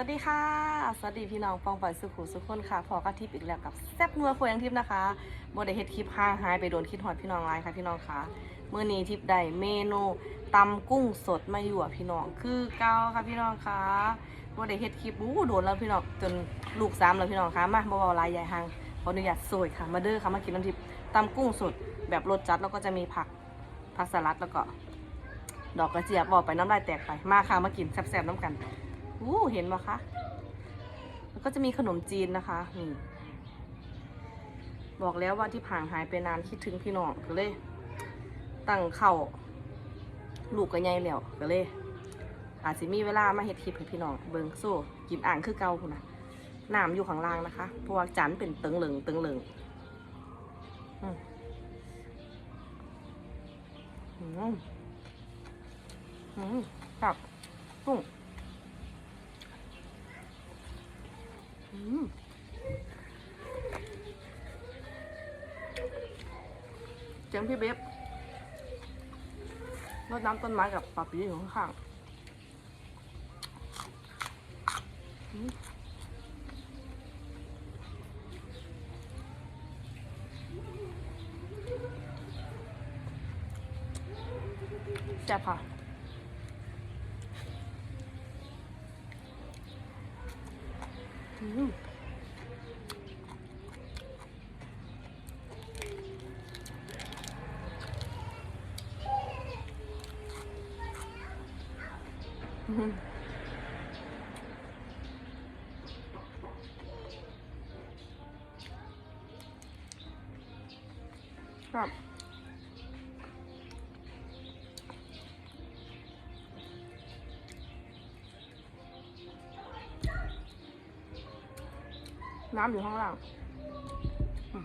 วัสดีค่ะ สวัสดีพี่น้องปองปันสุขุสุขคนค่ะ พอกระทิบอีกแล้วกับแซ่บนัวควยังทิพย์นะคะโมได้เฮ็ดคลิปห่าหายไปโดนคิดฮอดพี่น้องไลายค่ะพี่น้องค่ะเมื่อนี้ทิพย์ได้เมนูตำกุ้งสดมาอยู่อะพี่น้อง คือเก้าค่ะพี่น้องค่ะโมได้เฮ็ดคลิปอู้โดนแล้วพี่น้องจนลูกสามแล้วพี่น้องค่ะมาบ่เบาๆลายใหญ่ห่างขออนุญาตสวยค่ะ มาเด้อค่ะมากินน้ำทิพย์ตำกุ้งสดแบบรสจัดแล้วก็จะมีผักผักสลัดแล้วก็ ดอกกระเจี๊ยบบอกไปน้ำลายแตกไปมาค่ะมากินแซ่บๆน้ำกัน อู้เห็นปะคะ แล้วก็จะมีขนมจีนนะคะ นี่ บอกแล้วว่าที่ผ่างหายไปนานคิดถึงพี่น้องก็เลย ตั้งเข่าลูกกับยายแล้วก็เลย อาจจะมีเวลามาเฮ็ดคลิปให้พี่น้องเบิงสู้กินอ่างคือเก่าคุณนะน้ำอยู่ข้างล่างนะคะ เพราะว่าจานเป็นตึงเหลึงตึงเหลึงอืมอืมอืมกับกุ้ง อืม เจียงพี่เบบรดน้ำต้นไม้กับปลาปีอยู่ข้างๆแซ่บค่ะ อืมอื น้ำอยู่ข้างล่างอืม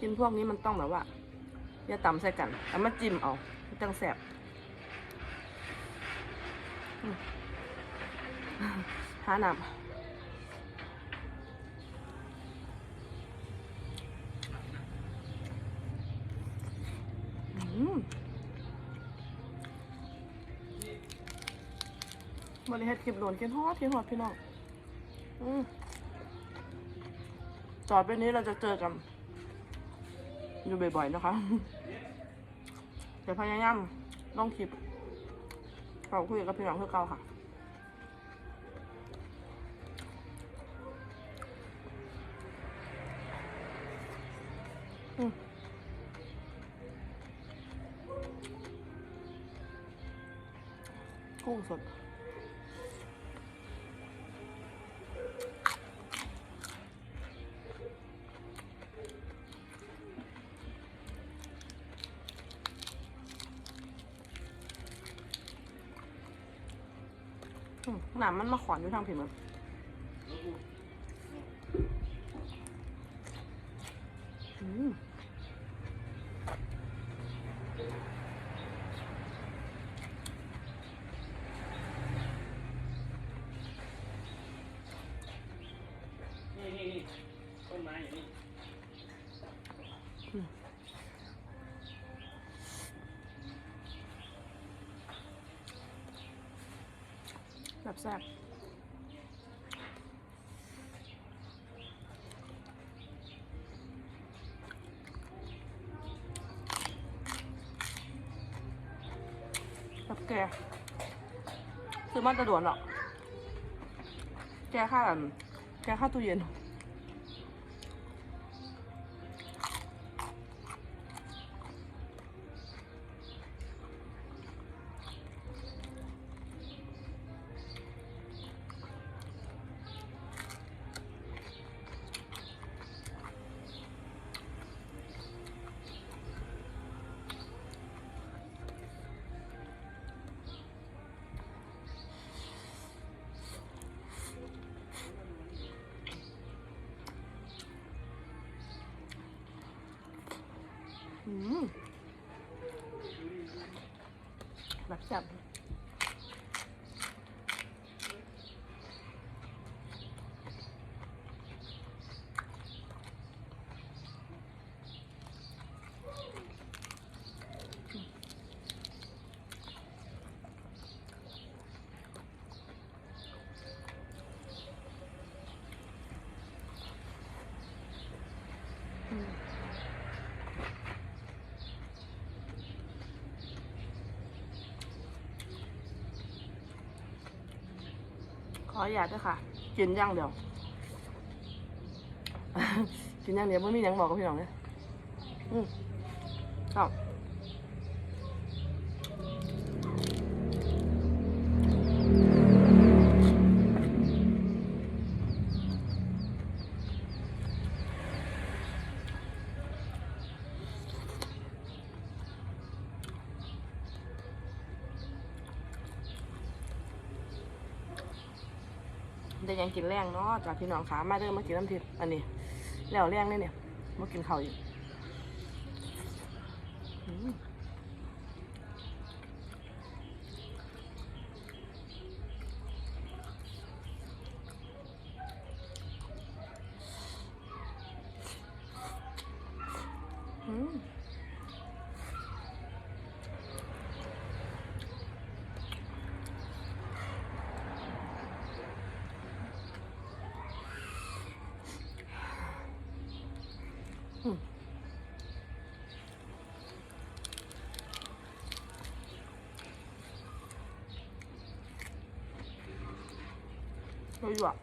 กินพวกนี้มันต้องแบบว่าอย่าตำใส่กันเอามาจิ้มเอาจังแสบหาน้ำบริเฮ็ดคลิปโดนกินฮอดกินฮอดพี่น้อง อืมจอไปนี้เราจะเจอกัน อยู่บ่อยๆนะคะจะพยายามลองคลิปเราคุยกับพี่น้องคือเก่าค่ะ อืมกุ้งสด หนามมันมาขอนอยู่ทางผิวมันอืม นี่นี่นี่ต้นไม้อยู่นี่ แบบแซ่บแบบแกซื้อมันจะด่วนหรอกแกค่าแกค่าตู้เย็น หลักจับ แซ่บออยากด้วยค่ะ กินย่างเดียว กินย่างเดียวไม่มีหยังบอกกับพี่น้องเลยอืม แต่ยังกินแรงเนาะจากพี่น้องขามาเริ่มากินน้ำทิพย์อันนี้แล้วแรงเลยเนี่ยมากินข้าวอยู่อืมอืมไม่อ ยู่อะ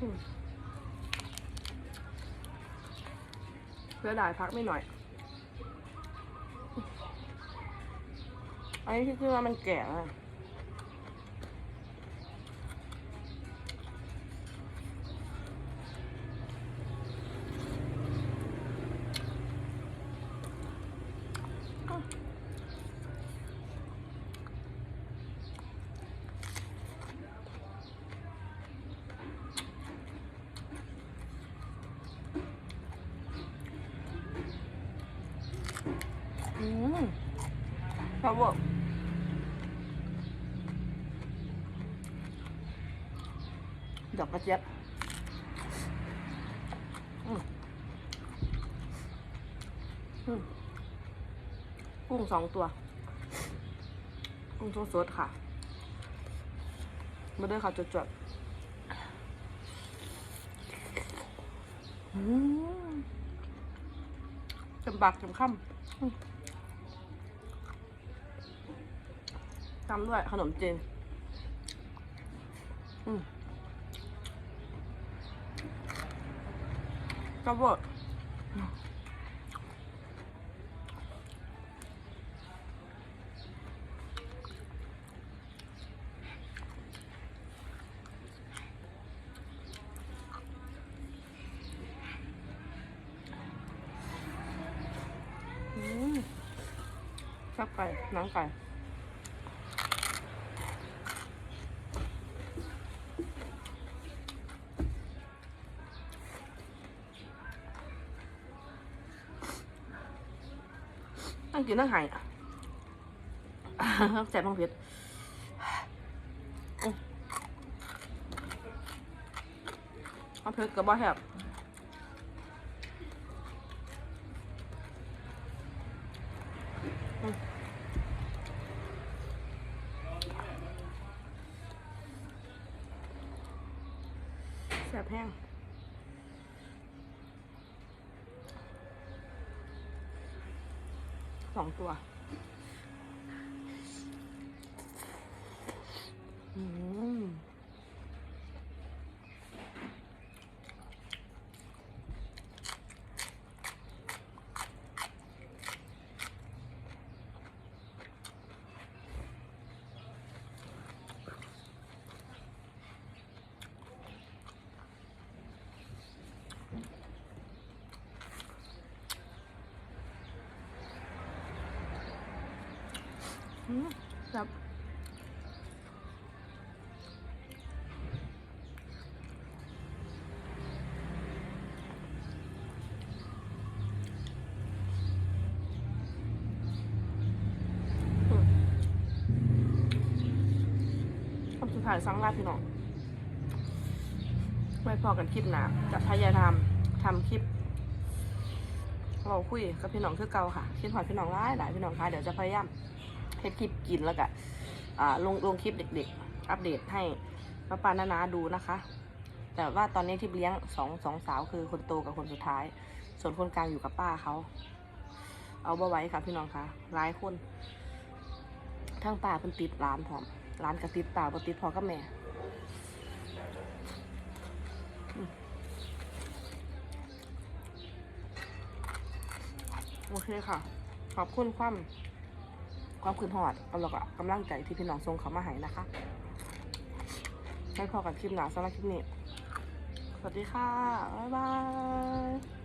อืมเพื่อได้พักไม่หน่อย อันนี้ที่คือว่ามันแก่แล้ว อืมครับผมดอกกระเจี๊ยบอืมอืม กุ้งสองตัว กุ้งสดๆค่ะ มาด้วยค่ะจดๆอืมจำปากจำค่ำอืมตามด้วยขนมจีนอืมกระบดอืม ชอบไก่นังไก่ตั้งกินตั้งหายอะแสบท้องเพชรอื้อเอาเพชรกับบ้าแหบอื้อ แสบแห้งสองตัวอืม ครับคำสุดท้ายสังลาพี่น้องไว้พอกันคลิปหนาจะพยายามทำคลิปเราคุยกับพี่น้องคือเก่าค่ะคิดหอดพี่น้องร้ายหลายพี่น้องค่ะเดี๋ยวจะพยายาม เฮ็ดคลิปกินแล้วก็ลงลงคลิปเด็กๆ อัปเดตให้ป้าปานานาดูนะคะ แต่ว่าตอนนี้ที่เลี้ยงสองสองสาวคือคนโตกับคนสุดท้าย ส่วนคนกลางอยู่กับป้าเขา เอาบ่ไว้ค่ะพี่น้องคะร้ายคนทั้งป้าเป็นติดร้านพร้อมร้านกับติดป้าบ่ติดพอกับแม่อืมโอเคค่ะ ขอบคุณความ ความคืนหอดแล้วก็กำลังใจที่พี่น้องส่งเขามาให้นะคะไว้พอกับคลิปหนาสำหรับคลิปนี้ สวัสดีค่ะ บ๊ายบาย